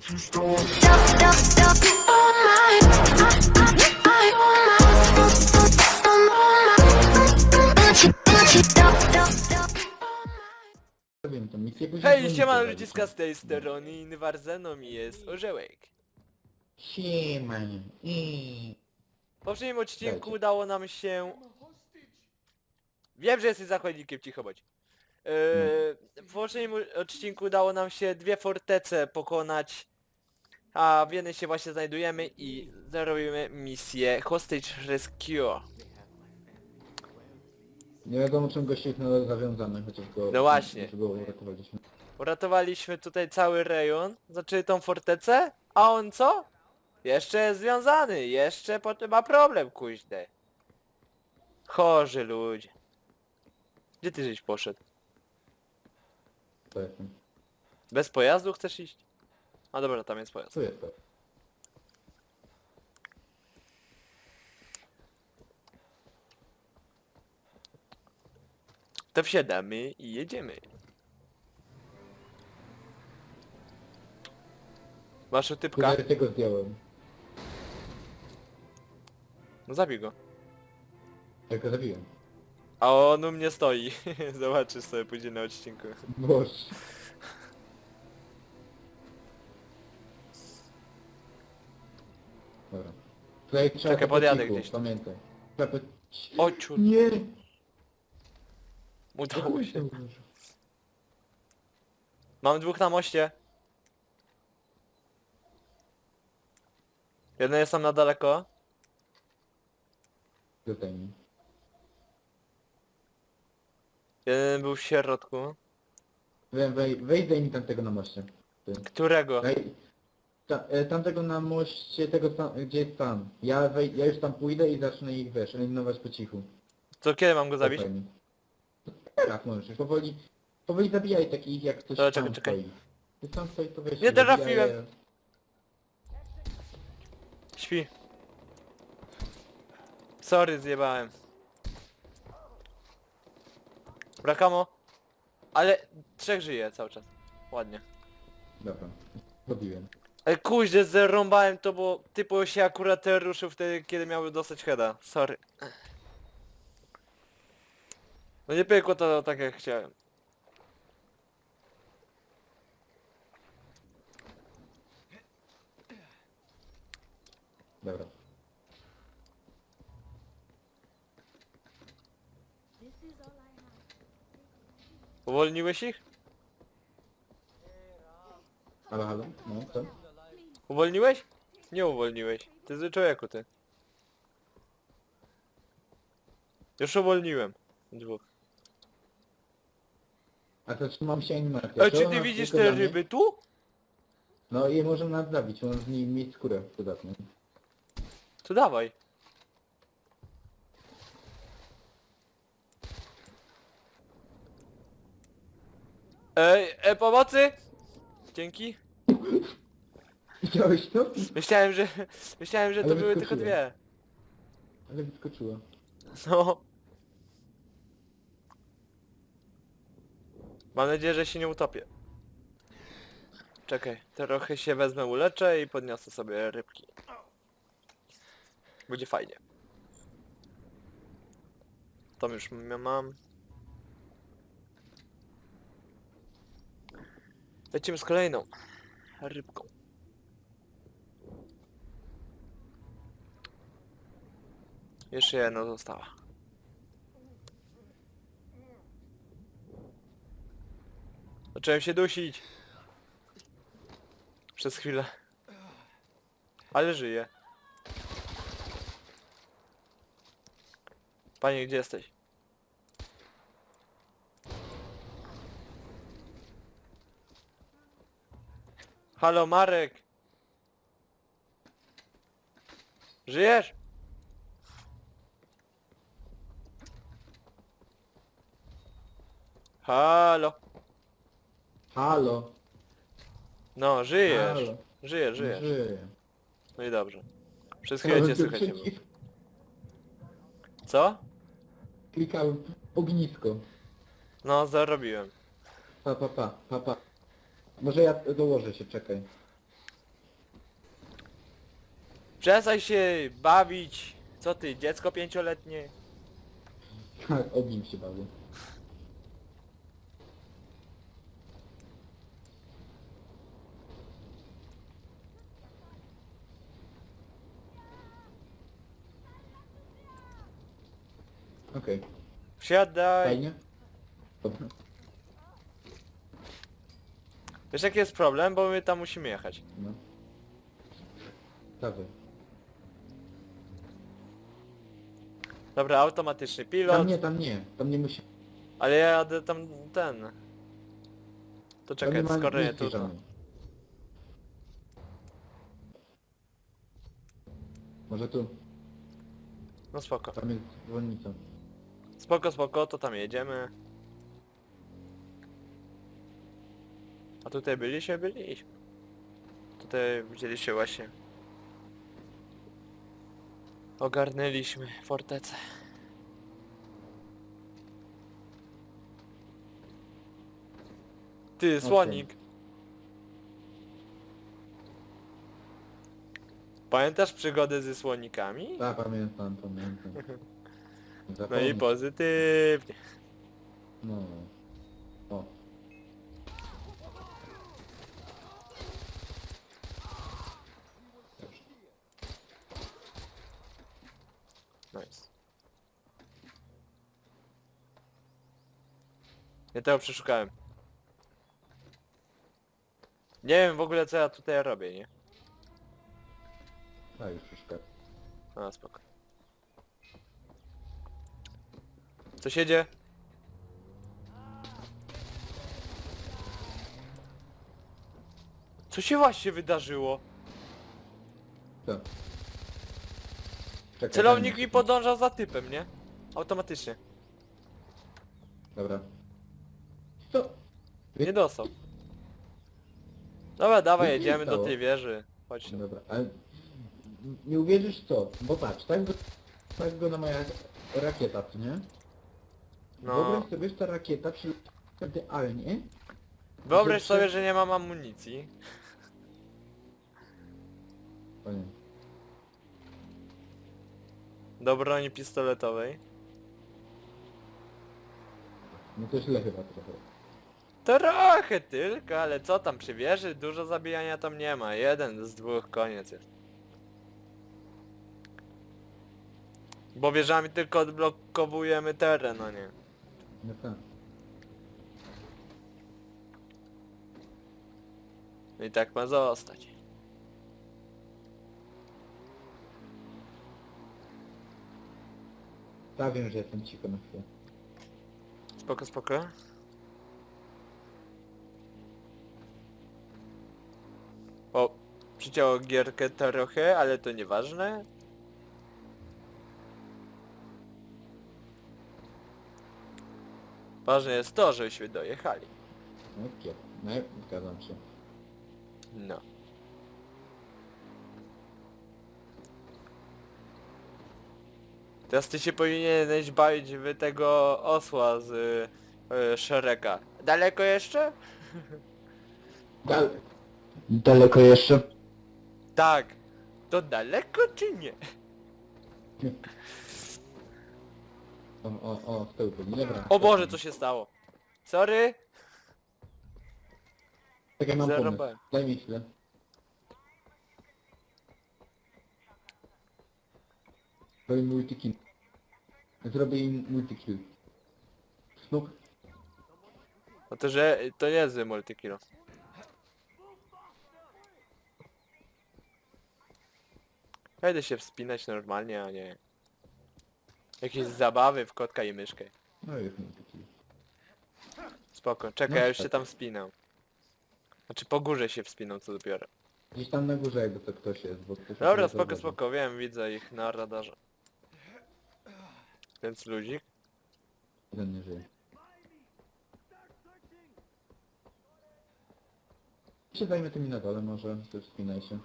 Wiem Hej, dzwoni siema ludziska z tej strony, Inwarzeną mi jest Orzełek. Siema. I... W poprzednim odcinku Dajcie. udało nam się... Wiem, że jesteś zakładnikiem, cicho bądź. Yy, w poprzednim odcinku udało nam się dwie fortece pokonać, a w jednej się właśnie znajdujemy i zrobimy misję Hostage Rescue. Nie wiadomo czym gościu jest nadal zawiązany, chociaż go... No właśnie. chociaż go uratowaliśmy. Uratowaliśmy tutaj cały rejon, znaczy tą fortecę, a on co? Jeszcze jest związany, jeszcze potem ma problem, kuźne. Chorzy ludzie. Gdzie ty żeś poszedł? To jestem. Bez pojazdu chcesz iść? A dobra, tam jest pojazd. Tu jest to. To wsiadamy i jedziemy. Masz typka? Tutaj tego zdjąłem. No zabij go. Tylko zabiłem. A on u mnie stoi. Zobaczysz sobie pójdzie na odcinku. Boż. Dobra. Tutaj trzeba Czekaj, po podjadę cichu, gdzieś tam. Pamiętaj. Trzeba po... O ciur... Nie! Udało się. Mam dwóch na moście. Jeden jest tam na daleko. Tutaj mi. Jeden był w środku. Wej, wej, wejdź mi tamtego na moście. Ty. Którego? Wej, ta, e, tamtego na moście, tego tam, gdzie jest tam. Ja, wej, ja już tam pójdę i zacznę ich, wiesz, eliminować po cichu. To kiedy mam go zabić? Spokojnie. Teraz możesz, powoli, powoli zabijaj takich jak ktoś Dobra, tam czekaj, czekaj. stoi. Ty tam stoi, to weź Nie zabijaj, trafiłem. Śpi. Sorry, zjebałem. Brakamo. Ale trzech żyje cały czas. Ładnie. Dobra, zabiłem. Ale kuźnie, zerąbałem to, bo typu się akurat ruszył wtedy, kiedy miałby dostać heada. Sorry. No nie pykło to tak jak chciałem. Dobra. Uwolniłeś ich? Halo, halo? No, co? Uwolniłeś? Nie uwolniłeś. Ty zły człowieku, ty. Już uwolniłem. Dwóch. A to trzymam się animacja. Ej, czy ty widzisz te ryby tu? No i możemy nas zabić, możemy z niej mieć skórę dodatnią. To dawaj. Ej, e, pomocy! Dzięki. Widziałeś to? Myślałem, że... Myślałem, że to Ale były tylko wyskoczyłem. dwie. Ale wyskoczyła. No. Mam nadzieję, że się nie utopię. Czekaj, trochę się wezmę, uleczę i podniosę sobie rybki. Będzie fajnie. Tam już m- mam. Lecimy z kolejną rybką. Jeszcze jedna została. Zacząłem się dusić. Przez chwilę. Ale żyję. Panie, gdzie jesteś? Halo, Marek! Żyjesz? Halo. Halo. No, żyjesz. Halo. Żyjesz, żyjesz. Żyję. No i dobrze. Chwilę cię słychać nie było. Co? Klikałem ognisko. No, zarobiłem. Pa, pa, pa, pa, pa. Może ja dołożę się, czekaj. Przestań się bawić. Co ty, dziecko pięcioletnie? Tak, ognim się bawię. Okej, Wsiadaj. fajnie. Dobra. Wiesz jaki jest problem? Bo my tam musimy jechać. No. Dawaj. Dobra, automatyczny pilot. Tam nie, tam nie. Tam nie musi... Ale ja jadę tam ten. To tam czekaj, nie ma skoro nie tu. żadnej. Może tu. No spoko. Tam jest dzwonnica. Spoko, spoko, to tam jedziemy. A tutaj byliśmy? Byliśmy. Tutaj widzieliście właśnie. Ogarnęliśmy fortecę. Ty, słonik. Pamiętasz przygody ze słonikami? Tak, pamiętam, pamiętam. No i pozytywnie. No. O. Dobrze. Nice. Ja tego przeszukałem. Nie wiem w ogóle co ja tutaj robię, nie? A, już troszkę. A, spoko. Co się dzieje? Co się właśnie wydarzyło? Co? Czekaj, Celownik daj mi podążał za typem, nie? Automatycznie. Dobra. Nie dostał. Dobra, dawaj, Nie jedziemy do stało. tej wieży. Chodź. tu. Dobra, ale... Nie uwierzysz co? Bo patrz, tak go, tak go na moja rakieta, co nie? No. Wyobraź sobie, że ta rakieta przy... idealnie... Wyobraź sobie, że nie mam amunicji. O nie. Do broni pistoletowej. No to źle chyba trochę. Trochę tylko, ale co tam przy wieży? Dużo zabijania tam nie ma. Jeden z dwóch, koniec jest. Bo wieżami tylko odblokowujemy teren, a nie. No tak. No I tak ma zostać. Ja wiem, że jestem cicho na chwilę. Spoko, spoko. Przycięło gierkę trochę, ale to nieważne. Ważne jest to, żebyśmy dojechali. Okej, no zgadzam się. No. Teraz ty się powinieneś bawić w tego osła z y, Shreka. Daleko jeszcze? Dal Daleko jeszcze? Tak. To daleko czy nie? O, o, o, tyłu byli, dobra. O Boże, co się stało? Sorry? Tak, ja mam pomysł. Zarąbałem. Daj mi chwilę. Zrobię multikill. Zrobię im multikill. Snuk. No to że to nie jest multikilo. Ja idę się wspinać normalnie, a nie... Jakieś zabawy w kotka i myszkę. No już multikill. Spoko, czekaj, No ja już tak. się tam wspinam. Znaczy po górze się wspinam, co dopiero. Gdzieś tam na górze jakby to ktoś jest, bo ktoś Dobra, spoko, zauważył. spoko, wiem, widzę ich na radarze. Więc ludzik. Jeden nie żyje. się zajmę tymi na dole może, to wspinaj się.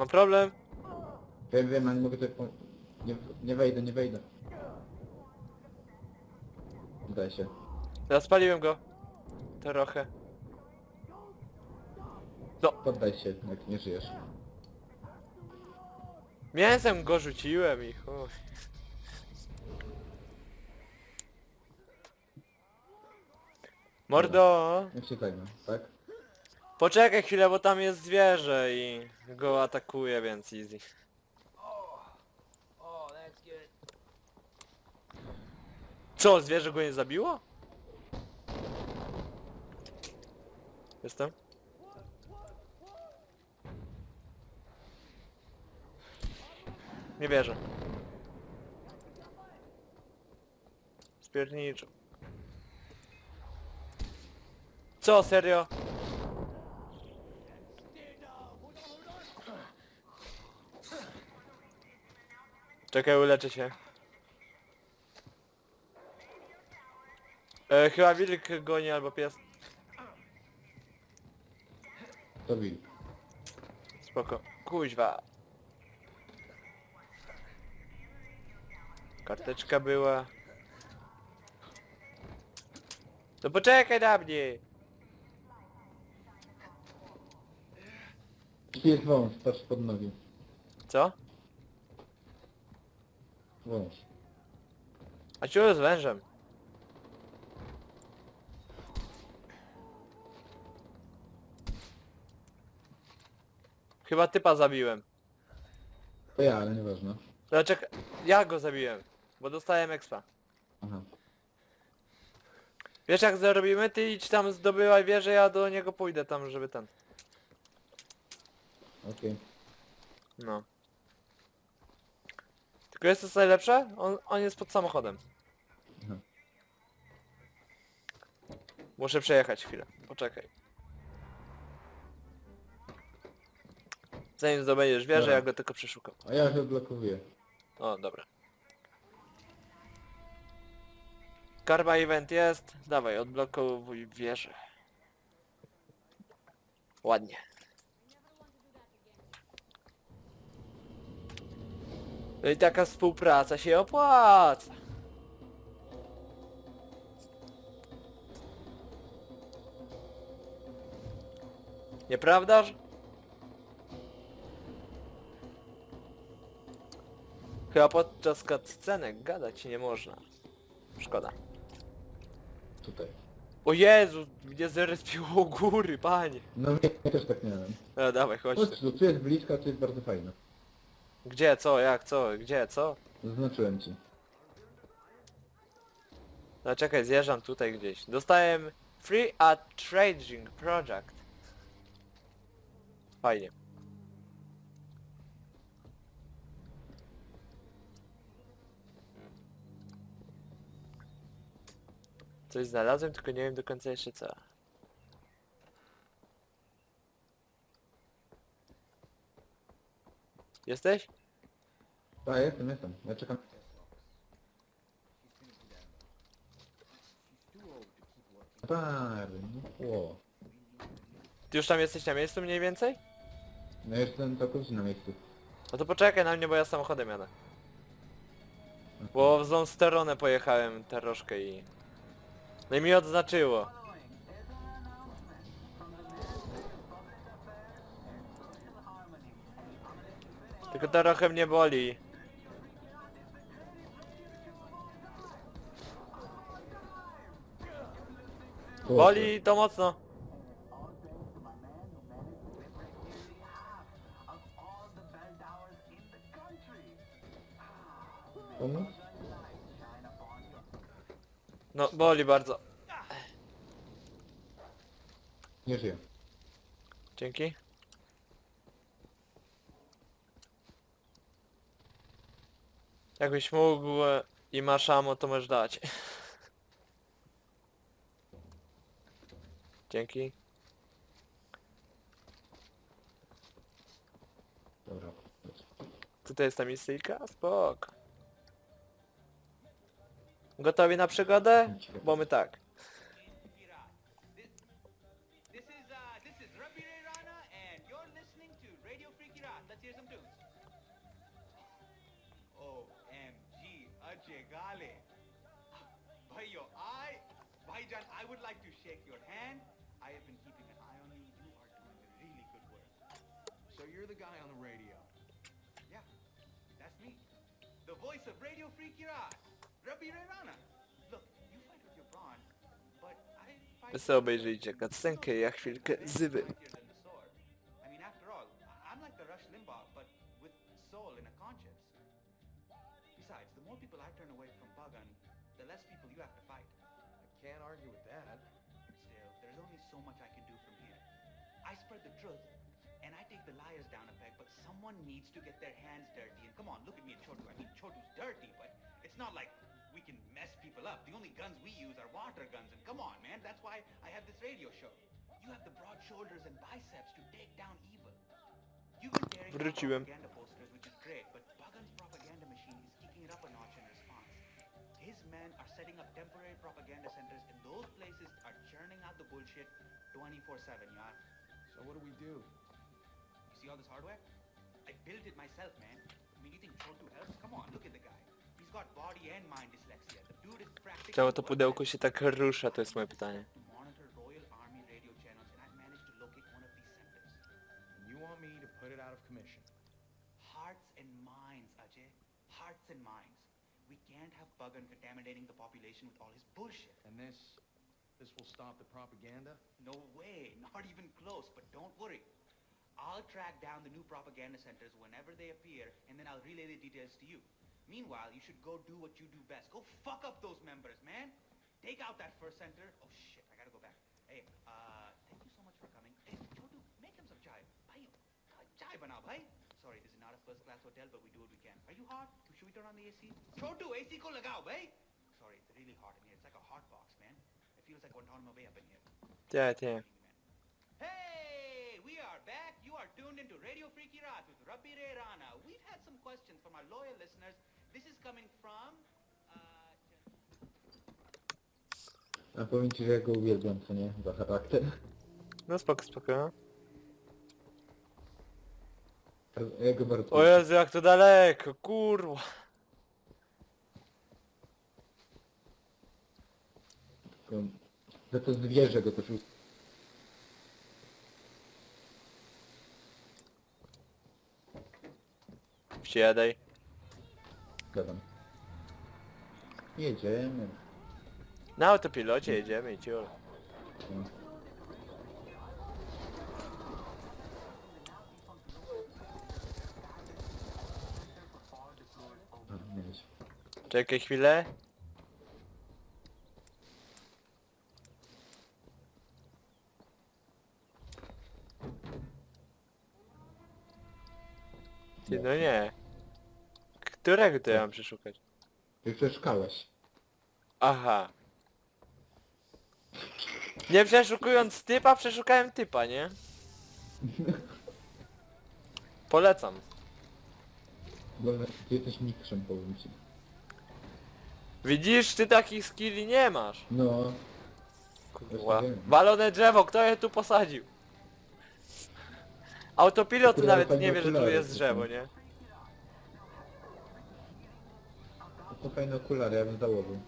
Mam problem? Wiem, wiem, ale nie mogę tutaj po... Nie, nie wejdę, nie wejdę. Uda się. Ja spaliłem go. Trochę. Poddaj się, jak nie żyjesz. Mięsem go rzuciłem i chuj. Mordo! Się zajmę, tak? Poczekaj chwilę, bo tam jest zwierzę i go atakuje, więc easy. Co, zwierzę go nie zabiło? Jestem? Nie wierzę. Spierniczo. Co, serio? Czekaj, uleczę się. E, chyba wilk goni albo pies. To wilk. Spoko. Kuźwa. Karteczka była. To poczekaj na mnie! Jest wąż, patrz pod nogi. Co? A ciu z wężem. Chyba typa zabiłem. To ja, ale nieważne. Dlaczego? Ja go zabiłem. Bo dostałem expa. Aha. Wiesz jak zarobimy? Ty idź tam zdobywaj wieżę, ja do niego pójdę tam, żeby ten. Okej. No. Tylko jest to co najlepsze? On, on jest pod samochodem. Aha. Muszę przejechać chwilę. Poczekaj. Zanim zdobędziesz wieżę, Dobra. ja go tylko przeszukam. A ja się odblokowuję. O, dobra. Karma event jest. Dawaj, odblokowuj wieżę. Ładnie. No i taka współpraca się opłaca. Nieprawdaż? Chyba podczas cutscenek gadać nie można. Szkoda. Tutaj. O Jezu, mnie zrespiło u góry, panie. No ja też tak miałem. No dawaj, chodź. Chodź tu, tu jest blisko, a tu jest bardzo fajne. Gdzie, co, jak, co, gdzie, co? Zaznaczyłem ci. No czekaj, zjeżdżam tutaj gdzieś. Dostałem Free at Trading Project. Fajnie. Coś znalazłem, tylko nie wiem do końca jeszcze co. Jesteś? A, jestem, jestem. Ja czekam. Pary, no chło. Ty już tam jesteś na miejscu mniej więcej? No jestem całkowicie na miejscu. No to poczekaj na mnie, bo ja samochodem jadę. Bo w złą stronę pojechałem troszkę i... No i mi odznaczyło. Tylko trochę mnie boli. Boli to mocno. No, boli bardzo. Nie żyję. Dzięki. Jakbyś mógł e, i masz ammo, to możesz dać. Dzięki. Dobra. Tutaj jest ta misyjka? Spoko. Gotowi na przygodę? Bo my tak. Shake your hand. I have been keeping an eye on you. You are doing really good work. So you're the guy on the radio. Yeah, that's me. The voice of Radio Free Kiraz, Rabbi Rana. Look, you fight with your brawn, but I fight Wy sobie obejrzyjcie cutscenkę, ja chwilkę zyby. Someone needs to get their hands dirty. And come on, look at me and Chotu. I mean, Chotu's dirty, but it's not like we can mess people up. The only guns we use are water guns, and come on, man, that's why I have this radio show. You have the broad shoulders and biceps to take down evil. You've been tearing down Wróciłem. propaganda posters, which is great, but Pagan's propaganda machine is kicking it up a notch in response. His men are setting up temporary propaganda centers, and those places are churning out the bullshit 24-7, yeah? So what do we do? You see all this hardware? I built it myself, man. I mean, you think Chotu helps? Come on, look at the guy. He's got body and mind dyslexia. The dude is practically... Czemu to pudełko się tak rusza, to jest moje pytanie. ...to monitor Royal Army radio channels, and I managed to locate one of these centers. And you want me to put it out of commission? Hearts and minds, Ajay. Hearts and minds. We can't have Pagan contaminating the population with all his bullshit. And this, this will stop the propaganda? No way, not even close, but don't worry. I'll track down the new propaganda centers whenever they appear, and then I'll relay the details to you. Meanwhile, you should go do what you do best. Go fuck up those members, man. Take out that first center. Oh shit, I gotta go back. Hey, uh, thank you so much for coming. Hey, Chotu, make him some chai. Bhai, uh, chai banao, bhai. Sorry, this is not a first class hotel, but we do what we can. Are you hot? Should we turn on the AC? Chotu, AC ko lagao, bhai. Sorry, it's really hot in here. It's like a hot box, man. It feels like Guantanamo Bay up in here. Nie, nie. Radio Freaky Rat with Rana. We've had some questions from our loyal listeners. This is coming from... Uh, A powiem ci, że ja go uwielbiam, co nie? Za charakter. No spoko, spoko. Ja go bardzo O Jezu, jak to daleko, kurwa. Za to zwierzę go też Wsiadaj. Gadam. Jedziemy. Na autopilocie jedziemy i ciul. Czekaj chwilę. Ty, no nie. Którego to ja mam przeszukać? Ty przeszkałeś. Aha. Nie przeszukując typa, przeszukałem typa, nie? Polecam. Ty jesteś mistrzem, powiem ci. Widzisz, ty takich skilli nie masz. No, Kurwa. wiem. Walone drzewo, kto je tu posadził? Autopilot nawet fajne nie wie, że tu jest drzewo, nie? To fajne okulary, ja bym założył.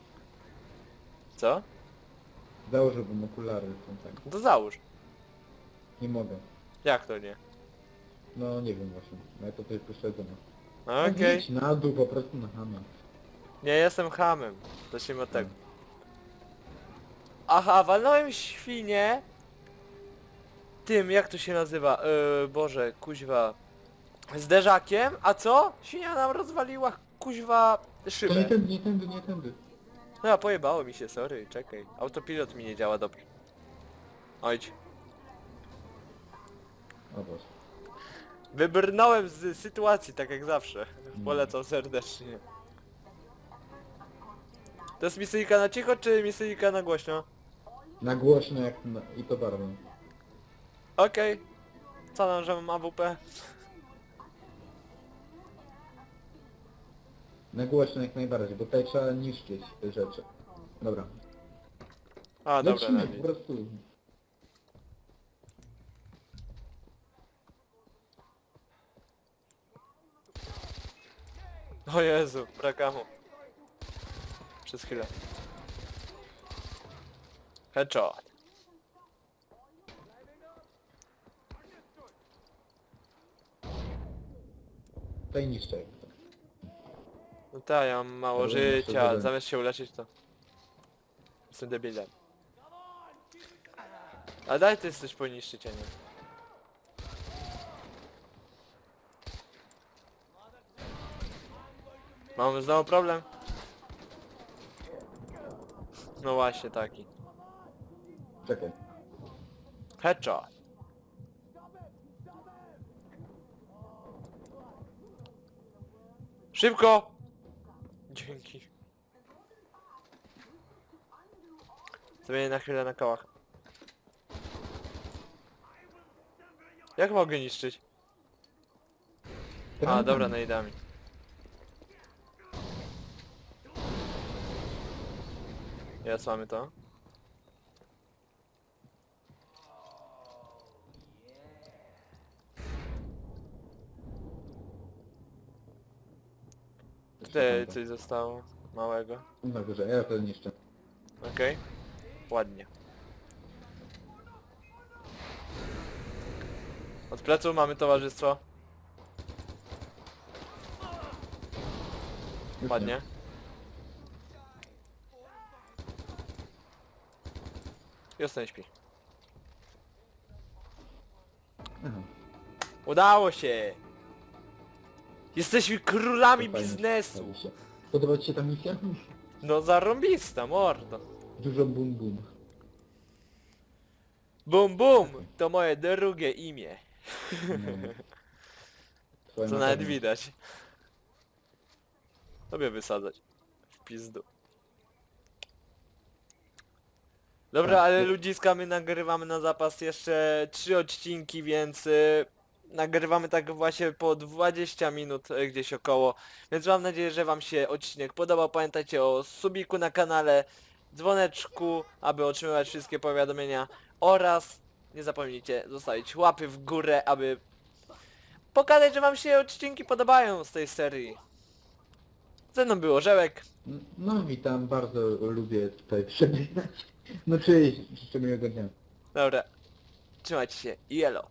Co? Założyłbym okulary, są tak. To załóż. Nie mogę. Jak to nie? No nie wiem właśnie, ale to też pośledzone. No, Okej. Idź na dół po prostu na hama. Nie jestem hamem. Zacznijmy od tego. Aha, walnąłem świnię. Tym, jak to się nazywa? Yy, Boże, kuźwa. Zderzakiem, a co? Świnia nam rozwaliła kuźwa To nie szybę. tędy, nie tędy, nie tędy. No, a pojebało mi się, sorry, czekaj. Autopilot mi nie działa dobrze. Ojdź. O Boże. Wybrnąłem z sytuacji, tak jak zawsze. Polecam serdecznie. To jest misyjka na cicho, czy misyjka na głośno? Na głośno jak na... i to bardzo. Okej. Co nam, że mam AWP? Na głośno jak najbardziej, bo tutaj trzeba niszczyć te rzeczy. Dobra. A, dobra, Lecimy na po prostu. O Jezu, brakamu. Przez chwilę. Headshot. I niszczę. Tak, ja mam mało Dobra, życia, zadać. zamiast się uleczyć to... Jestem debilem. A daj ty jesteś poniszczyć, a nie. Mamy znowu problem? No właśnie taki. Czekaj. Headshot. Szybko! Dzięki. Zmienię na chwilę na kołach. Jak mogę niszczyć? A, dobra, najdami. Jest, mamy to. Tutaj coś zostało małego. Na górze, ja to niszczę. Okej. Ładnie. Od plecu mamy towarzystwo. Już Ładnie. Jestem śpi. Aha. Udało się! Jesteśmy królami fajnie, biznesu! się. Podoba ci się ta misja? No zarąbista, mordo. Dużo bum bum. Bum bum! To moje drugie imię. No. Twoja Co na nawet widać. Tobie wysadzać. W pizdu. Dobra, Tak, ale ludziska my nagrywamy na zapas jeszcze trzy odcinki, więc y, nagrywamy tak właśnie po 20 minut y, gdzieś około. Więc mam nadzieję, że wam się odcinek podobał. Pamiętajcie o subiku na kanale, dzwoneczku, aby otrzymywać wszystkie powiadomienia oraz nie zapomnijcie zostawić łapy w górę, aby pokazać, że wam się odcinki podobają z tej serii. Ze mną było Żełek. No witam, bardzo lubię tutaj przebierać. No cześć, życzę miłego dnia. Dobra. Trzymajcie się. Jelo.